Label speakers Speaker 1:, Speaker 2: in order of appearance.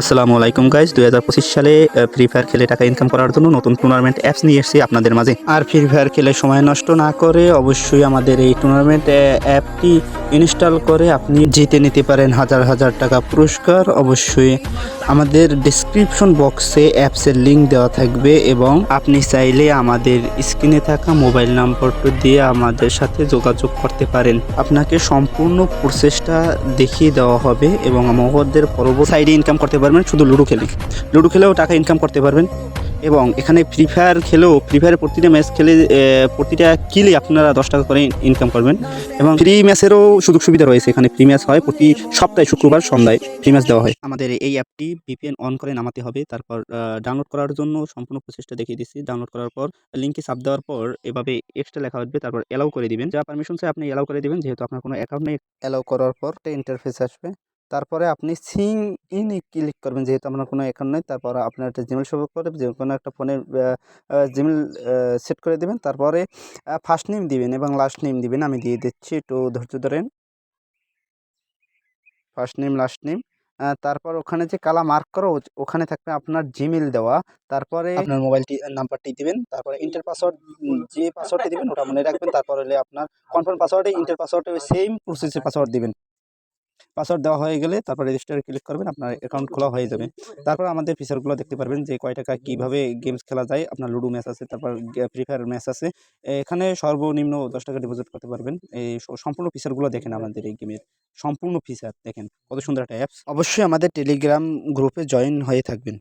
Speaker 1: আসসালামু আলাইকুম গাইজ দুই হাজার পঁচিশ সালে ফ্রি ফায়ার খেলে টাকা ইনকাম করার জন্য নতুন টুর্নামেন্ট অ্যাপস নিয়ে এসেছি আপনাদের মাঝে। আর ফ্রি ফায়ার খেলে সময় নষ্ট না করে অবশ্যই আমাদের এই টুর্নামেন্ট অ্যাপটি ইনস্টল করে আপনি জিতে নিতে পারেন হাজার হাজার টাকা পুরস্কার। অবশ্যই আমাদের ডিসক্রিপশন বক্সে অ্যাপসের লিঙ্ক দেওয়া থাকবে এবং আপনি চাইলে আমাদের স্ক্রিনে থাকা মোবাইল নম্বরটি দিয়ে আমাদের সাথে যোগাযোগ করতে পারেন। আপনাকে সম্পূর্ণ প্রসেসটা দেখিয়ে দেওয়া হবে এবং আমাদের পরবর্তী সাইডে ইনকাম করতে পারবেন শুধু লুডো খেলে। লুডো খেলেও টাকা ইনকাম করতে পারবেন। এবং এখানে ফ্রি ফায়ার খেলেও ফ্রি ফায়ারের প্রতিটা ম্যাচ খেলে প্রতিটা কিলে আপনারা দশ টাকা করে ইনকাম করবেন। এবং ফ্রি ম্যাচেরও সুযোগ সুবিধা রয়েছে। এখানে ফ্রি ম্যাচ হয় প্রতি সপ্তাহে, শুক্রবার, সন্ধ্যায় ফ্রি ম্যাচ দেওয়া হয়। আমাদের এই অ্যাপটি ভিপিএন অন করে নামাতে হবে। তারপর ডাউনলোড করার জন্য সম্পূর্ণ প্রচেষ্টা দেখিয়ে দিচ্ছি। ডাউনলোড করার পর লিঙ্কে চাপ দেওয়ার পর এভাবে এক্সট্রা লেখা আসবে তারপর অ্যালাউ করে দিবেন। যা পারমিশন চাই আপনি অ্যালাউ করে দিবেন। যেহেতু আপনার কোনো অ্যাকাউন্ট নেই। অ্যালাউ করার পর একটা ইন্টারফেস আসবে। তারপরে আপনি সিং ইন ক্লিক করবেন, যেহেতু আপনার কোনো অ্যাকাউন্ট নেই, তারপর আপনার একটা জিমেল শুরু করে, যে কোনো একটা ফোনের জিমেল সেট করে দেবেন। তারপরে ফার্স্ট নেম দিবেন এবং লাস্ট নেম দিবেন। আমি দিয়ে দিচ্ছি একটু ধৈর্য ধরেন। ফার্স্ট নেম লাস্ট নেম তারপর ওখানে যে কালা মার্ক করো ওখানে থাকবে আপনার জিমেল দেওয়া। তারপরে আপনার মোবাইলটি নাম্বারটি দিবেন। তারপরে ইন্টার পাসওয়ার্ড যে পাসওয়ার্ডটি দিবেন, ওটা মনে রাখবেন। তারপর হলে আপনার কনফার্ম পাসওয়ার্ডে ইন্টার পাসওয়ার্ডে সেম প্রসেসের পাসওয়ার্ড দিবেন। পাসওয়ার্ড দেওয়া হয়ে গেলে তারপর রেজিস্টার ক্লিক করবেন, আপনার অ্যাকাউন্ট খোলা হয়ে যাবে। তারপর আমাদের ফিচারগুলো দেখতে পারবেন যে কয় টাকা কীভাবে গেমস খেলা যায়, আপনার লুডো ম্যাচ আছে, তারপর ফ্রি ফায়ার ম্যাচ আছে। এখানে সর্বনিম্ন দশ টাকা ডিপোজিট করতে পারবেন। এই সম্পূর্ণ ফিচারগুলো দেখেন আমাদের এই গেমের সম্পূর্ণ ফিচার দেখেন কত সুন্দর একটা অ্যাপস অবশ্যই আমাদের টেলিগ্রাম গ্রুপে জয়েন হয়ে থাকবেন।